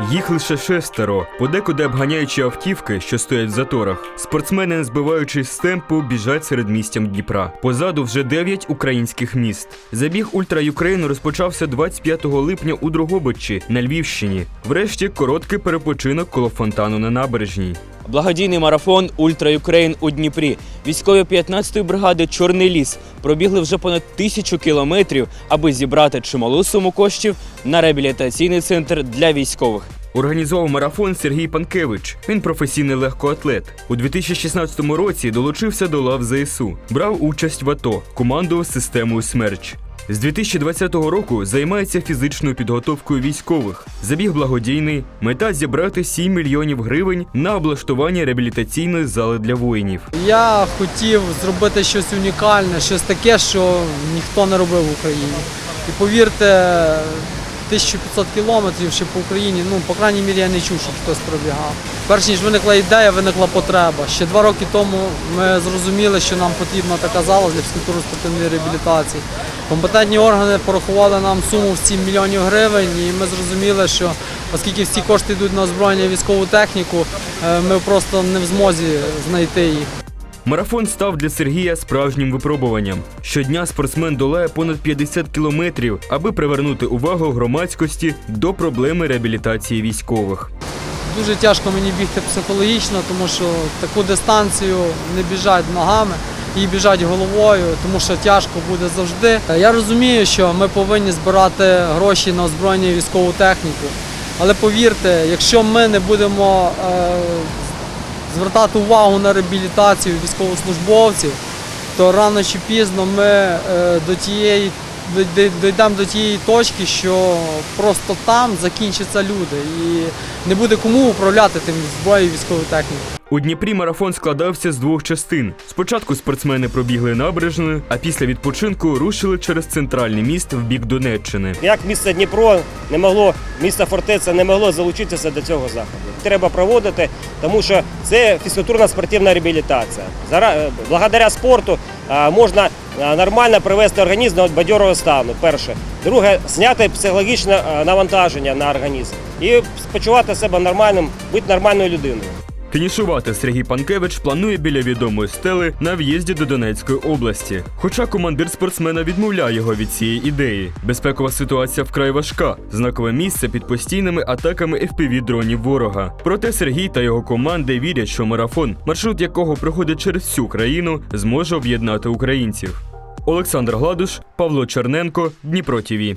Їх лише шестеро, подекуди обганяючи автівки, що стоять в заторах. Спортсмени, не збиваючись з темпу, біжать серед містям Дніпра. Позаду вже дев'ять українських міст. Забіг Ультра Юкрейн розпочався 25 липня у Дрогобичі на Львівщині. Врешті короткий перепочинок коло фонтану на набережній. Благодійний марафон Ультра Юкрейн у Дніпрі. Військові 15-ї бригади Чорний ліс пробігли вже понад тисячу кілометрів, аби зібрати чималу суму коштів на реабілітаційний центр для військових. Організовував марафон Сергій Панкевич. Він професійний легкоатлет. У 2016 році долучився до лав ЗСУ, брав участь в АТО, командував системою Смерч. З 2020 року займається фізичною підготовкою військових. Забіг благодійний, мета зібрати 7 мільйонів гривень на облаштування реабілітаційної зали для воїнів. Я хотів зробити щось унікальне, щось таке, що ніхто не робив в Україні. І повірте, 1500 кілометрів ще по Україні, ну, по крайній мірі, я не чув, щоб хтось пробігав. Перш ніж виникла ідея, виникла потреба. Ще два роки тому ми зрозуміли, що нам потрібна така зала для фізкультурно-спортивної реабілітації. Компетентні органи порахували нам суму в 7 мільйонів гривень, і ми зрозуміли, що оскільки всі кошти йдуть на озброєння військову техніку, е, ми просто не в змозі знайти їх. Марафон став для Сергія справжнім випробуванням. Щодня спортсмен долає понад 50 кілометрів, аби привернути увагу громадськості до проблеми реабілітації військових. Дуже тяжко мені бігти психологічно, тому що таку дистанцію не біжать ногами, її біжать головою, тому що тяжко буде завжди. Я розумію, що ми повинні збирати гроші на озброєння і військову техніку. Але повірте, якщо ми не будемо е, звертати увагу на реабілітацію військовослужбовців, то рано чи пізно ми е, до тієї дійдемо до тієї точки, що просто там закінчаться люди і не буде кому управляти тим зброєю військової технікою. У Дніпрі марафон складався з двох частин. Спочатку спортсмени пробігли набережною, а після відпочинку рушили через центральний міст в бік Донеччини. Як місто Дніпро не могло, місто Фортеця не могло залучитися до цього заходу. Треба проводити, тому що це фізкультурна спортивна реабілітація. Благодаря спорту можна нормально привести організм до бадьорого стану. Перше. Друге, зняти психологічне навантаження на організм і почувати себе нормальним, бути нормальною людиною. Фінішувати Сергій Панкевич планує біля відомої стели на в'їзді до Донецької області. Хоча командир спортсмена відмовляє його від цієї ідеї. Безпекова ситуація вкрай важка, знакове місце під постійними атаками fpv дронів ворога. Проте Сергій та його команди вірять, що марафон, маршрут якого проходить через всю країну, зможе об'єднати українців. Олександр Гладуш, Павло Черненко, Дніпро ТІВІ.